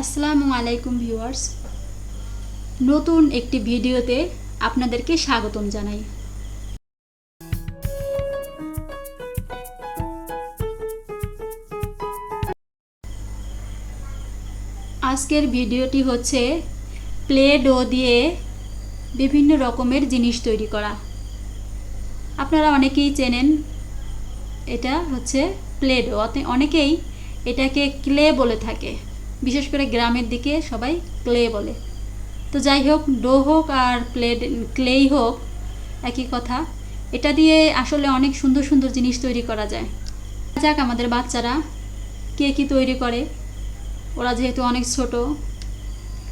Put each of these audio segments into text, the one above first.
আসসালামু আলাইকুম ভিউয়ার্স নতুন একটি ভিডিওতে আপনাদেরকে স্বাগতম জানাই। আজকের ভিডিওটি হচ্ছে প্লে ডো দিয়ে বিভিন্ন রকমের জিনিস তৈরি করা। আপনারা অনেকেই চেনেন, এটা হচ্ছে প্লে ডো। অনেকেই এটাকে ক্লে বলে থাকে। বিশেষ করে গ্রামের দিকে সবাই ক্লে বলে। তো যাই হোক, ডো হোক আর প্লে ক্লেই হোক, একই কথা। এটা দিয়ে আসলে অনেক সুন্দর সুন্দর জিনিস তৈরি করা যায়। যাক, আমাদের বাচ্চারা কে কী তৈরি করে? ওরা যেহেতু অনেক ছোট,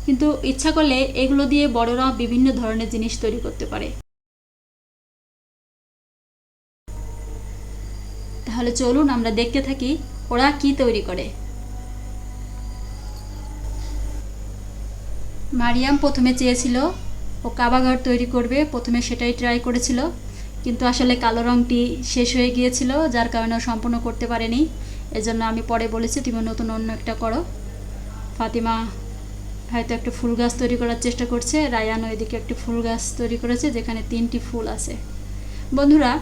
কিন্তু ইচ্ছা করলে এগুলো দিয়ে বড়রা বিভিন্ন ধরনের জিনিস তৈরি করতে পারে। তাহলে চলুন আমরা দেখতে থাকি ওরা কি তৈরি করে। মারিয়াম প্রথমে চেয়েছিল, ও কাবাঘর তৈরি করবে প্রথমে সেটাই ট্রাই করেছিল। কিন্তু আসলে কালো রঙটি শেষ হয়ে গিয়েছিল, যার কারণে ও সম্পূর্ণ করতে পারেনি। এজন্য আমি পরে বলেছি, তুমি নতুন অন্য একটা করো। ফাতিমা হয়তো একটা ফুল গাছ তৈরি করার চেষ্টা করছে রায়ান ওইদিকে একটি ফুল গাছ তৈরি করেছে, যেখানে তিনটি ফুল আছে। বন্ধুরা,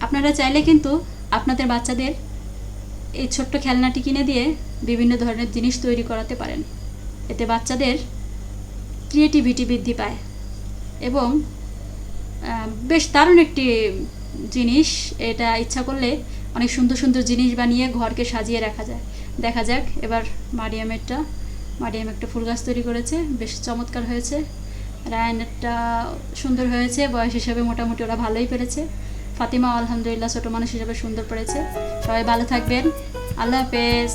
আপনারা চাইলে কিন্তু আপনাদের বাচ্চাদের এই ছোট্ট খেলনাটি কিনে দিয়ে বিভিন্ন ধরনের জিনিস তৈরি করাতে পারেন। এতে বাচ্চাদের ক্রিয়েটিভিটি বৃদ্ধি পায়। এবং বেশ দারুণ একটি জিনিস, এটা ইচ্ছা করলে অনেক সুন্দর সুন্দর জিনিস বানিয়ে ঘরকে সাজিয়ে রাখা যায়। দেখা যাক, এবার মারিয়ামেরটা মারিয়াম একটা ফুল গাছ তৈরি করেছে, বেশ চমৎকার হয়েছে। রায়ানেরটা সুন্দর হয়েছে, বয়স হিসেবে মোটামুটি ওরা ভালোই পেরেছে। ফাতিমা আলহামদুলিল্লাহ ছোটো মানুষ হিসাবে সুন্দর পড়েছে। সবাই ভালো থাকবেন। আল্লাহ হাফেজ।